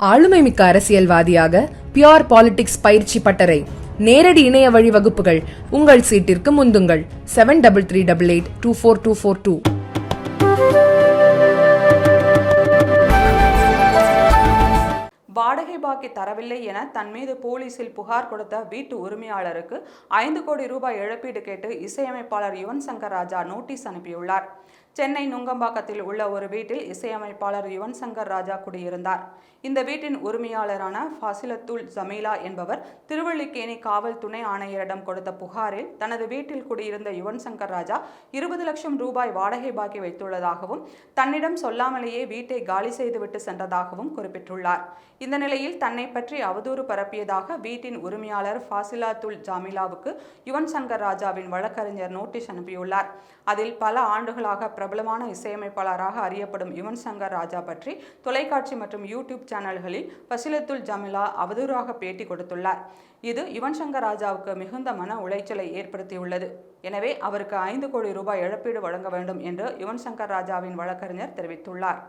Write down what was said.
ஆளுமைமிக்க அரசியல்வாதியாக pure politics பயிற்சி பட்டறை. நேரடி இணைய வழி வகுப்புகள். உங்கள் சீட்டிற்கு முந்துங்கள். Seven double three double eight two four two four two வாடகை பாக்கி தரவில்லை என தன் மீது போலீசில் புகார் கொடுத்த வீட்டு உரிமையாளருக்கு ஐந்து கோடி ரூபாய் இழப்பீடு கேட்டு இசையமைப்பாளர் யுவன் சங்கர் ராஜா நோட்டீஸ் அனுப்பியுள்ளார். சென்னை நுங்கம்பாக்கத்தில் உள்ள ஒரு வீட்டில் இசையமைப்பாளர் யுவன் சங்கர் ராஜா குடியிருந்தார். இந்த வீட்டின் உரிமையாளரான ஃபாசிலத்துல் ஜமீலா என்பவர் திருவள்ளிக்கேணி காவல் துணை ஆணையரிடம் கொடுத்த புகாரில் தனது வீட்டில் குடியிருந்த யுவன் சங்கர் ராஜா இருபது லட்சம் ரூபாய் வாடகை பாக்கி வைத்துள்ளதாகவும் தன்னிடம் சொல்லாமலேயே வீட்டை காலி செய்துவிட்டு சென்றதாகவும் குறிப்பிட்டுள்ளார். இந்த நிலையில் தன்னை பற்றி அவதூறு பரப்பியதாக வீட்டின் உரிமையாளர் ஃபாசிலாத்துல் ஜாமிலாவுக்கு யுவன் சங்கர் ராஜாவின் வழக்கறிஞர் நோட்டீஸ் அனுப்பியுள்ளார். அதில் பல ஆண்டுகளாக பிரபலமான இசையமைப்பாளராக அறியப்படும் யுவன் சங்கர் ராஜா பற்றி தொலைக்காட்சி மற்றும் யூடியூப் சேனல்களில் பசிலத்துல் ஜமிலா அவதூறாக பேட்டி கொடுத்துள்ளார். இது யுவன் சங்கர் ராஜாவுக்கு மிகுந்த மன உளைச்சலை ஏற்படுத்தியுள்ளது. எனவே அவருக்கு ஐந்து கோடி ரூபாய் இழப்பீடு வழங்க வேண்டும் என்று யுவன் சங்கர் ராஜாவின் வழக்கறிஞர் தெரிவித்துள்ளார்.